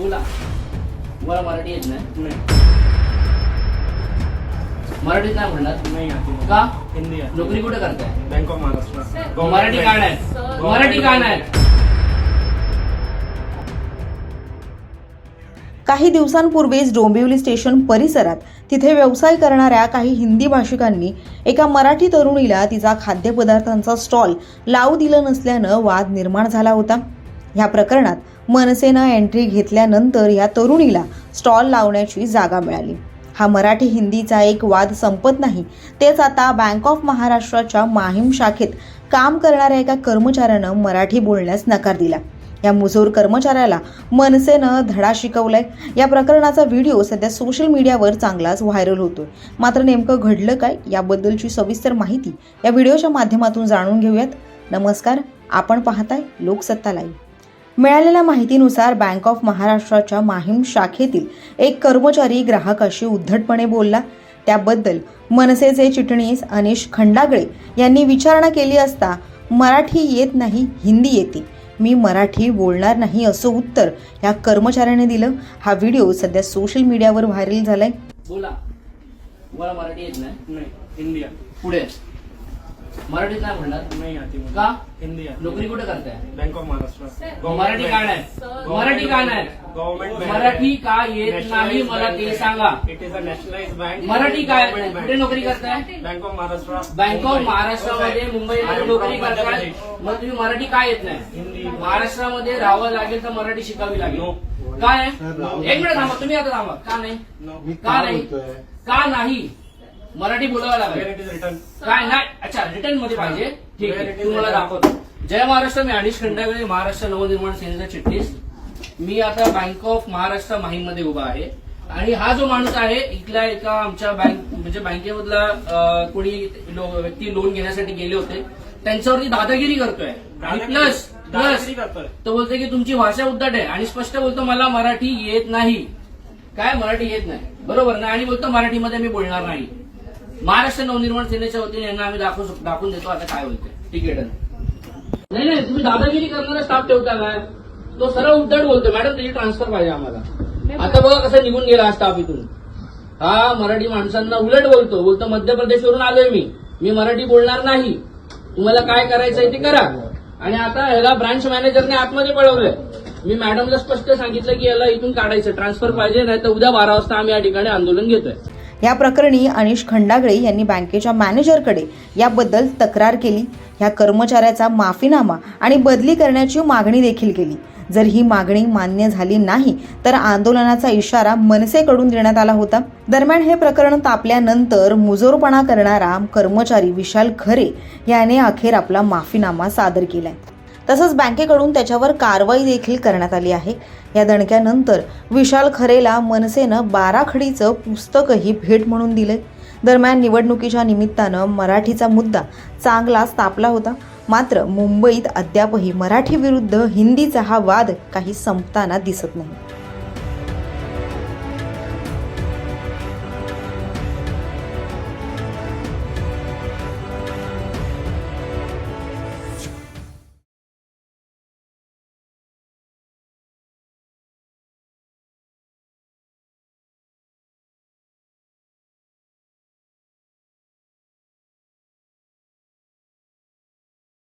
बोला. तुम्हाला मराठी येत नाही? नहीं. मराठीत नाही म्हणणार नहीं आती। का? हिंदी नोकरी कुठे करताय? Bank of Maharashtra. मराठी का नाही मराठी का नाही काही दिवसांपूर्वीच डोंबिवली स्टेशन परिसरात तिथे व्यवसाय करणाऱ्या काही हिंदी भाषिकांनी एका मराठी तरुणीला तिचा खाद्यपदार्थांचा स्टॉल लावू दिलं नसल्यानं वाद निर्माण झाला होता. ह्या प्रकरणात मनसेनं एंट्री घेतल्यानंतर या तरुणीला स्टॉल लावण्याची जागा मिळाली. हा मराठी हिंदीचा एक वाद संपत नाही. तेच आता बँक ऑफ महाराष्ट्राच्या माहीम शाखेत काम करणाऱ्या एका कर्मचाऱ्यानं मराठी बोलण्यास नकार दिला. या मुजोर कर्मचाऱ्याला मनसेनं धडा शिकवलाय. या प्रकरणाचा व्हिडिओ सध्या सोशल मीडियावर चांगलाच व्हायरल होतोय. मात्र नेमकं घडलं काय याबद्दलची सविस्तर माहिती या व्हिडिओच्या माध्यमातून जाणून घेऊयात. नमस्कार आपण पाहताय लोकसत्ता लाईव्ह. मिळालेल्या माहितीनुसार बँक ऑफ महाराष्ट्राच्या माहीम शाखेतील एक कर्मचारी ग्राहकाशी उद्धटपणे बोलला. त्याबद्दल मनसेचे चिटणीस अनिश खंडागळे यांनी विचारणा केली असता मराठी येत नाही हिंदी येते. मी मराठी बोलणार नाही असं उत्तर या कर्मचाऱ्याने दिलं. हा व्हिडिओ सध्या सोशल मीडियावर व्हायरल झालाय. बोला. मराठी येत नाही? हिंदी पुढे. मराठीत नाही म्हणणार? नहीं आती मुझे। का? हिंदी आती नोकरी कुठे करताय? Bank of Maharashtra. मराठी का नाही मराठी का नाही. गवर्नमेंट मराठी का येत नाही मला ते सांगा. It is a nationalise bank Marathi काय कुठे नोकरी करताय? Bank of Maharashtra bank of महाराष्ट्रामध्ये मुंबईमध्ये नोकरी करताय. मग तुम्ही मराठी का येत नाही? हिंदी. महाराष्ट्रामध्ये राहावं लागेल तर मराठी शिकावी लागेल. काय एक मिनिट थांबा तुम्ही आता थांबा. का नाही? का नाही? का नाही? मराठी बोलावं लागेल. रिटर्न काय नाही अच्छा रिटर्नमध्ये पाहिजे. ठीक आहे. तुम्हाला दाखवतो. जय महाराष्ट्र मी अनिश खंडागळे महाराष्ट्र नवनिर्माण सेनेचा चिटणीस मी आता बँक ऑफ महाराष्ट्र माहीममध्ये उभा आहे. आणि हा जो माणूस आहे इथल्या एका आमच्या बँक म्हणजे बँकेमधला कोणी व्यक्ती लोन घेण्यासाठी गेले होते त्यांच्यावरती दादागिरी करतोय. आणि प्लस प्लस तो बोलतोय की तुमची भाषा उद्धट आहे. आणि स्पष्ट बोलतो मला मराठी येत नाही. काय? मराठी येत नाही. बरोबर ना? आणि बोलतो मराठीमध्ये मी बोलणार नाही. महाराष्ट्र नवनिर्माण सेनेच्या वतीने यांना आम्ही दाखवू दाखवून देतो आता काय बोलते आहे डन नाही नाही तुम्ही दादागिरी करणारा स्टाफ ठेवता काय? तो सरळ उद्धट बोलतो मॅडम त्याची ट्रान्सफर पाहिजे आम्हाला. आता बघा कसं निघून गेला हा स्टाफ इथून. हा मराठी माणसांना उलट बोलतो. बोलतो मध्य प्रदेशवरून आलोय मी. मी मराठी बोलणार नाही. तुम्हाला काय करायचंय ते करा. आणि आता ह्याला ब्रांच मॅनेजरने आतमध्ये पळवलंय. मी मॅडमला स्पष्ट सांगितलं की याला इथून काढायचं. ट्रान्सफर पाहिजे नाही तर उद्या बारा वाजता आम्ही या ठिकाणी आंदोलन घेतोय. या प्रकरणी अनिश खंडागळे यांनी बँकेच्या मॅनेजरकडे याबद्दल तक्रार केली. ह्या कर्मचाऱ्याचा माफीनामा आणि बदली करण्याची मागणी देखील केली. जर ही मागणी मान्य झाली नाही तर आंदोलनाचा इशारा मनसेकडून देण्यात आला होता. दरम्यान हे प्रकरण तापल्यानंतर मुजोरपणा करणारा कर्मचारी विशाल खरे याने अखेर आपला माफीनामा सादर केलाय. तसंच बँकेकडून त्याच्यावर कारवाई देखील करण्यात आली आहे. या दणक्यानंतर विशाल खरेला मनसेनं बाराखडीचं पुस्तकही भेट म्हणून दिले दरम्यान निवडणुकीच्या निमित्तानं मराठीचा मुद्दा चांगलाच तापला होता. मात्र मुंबईत अद्यापही मराठी विरुद्ध हिंदीचा हा वाद काही संपताना दिसत नाही.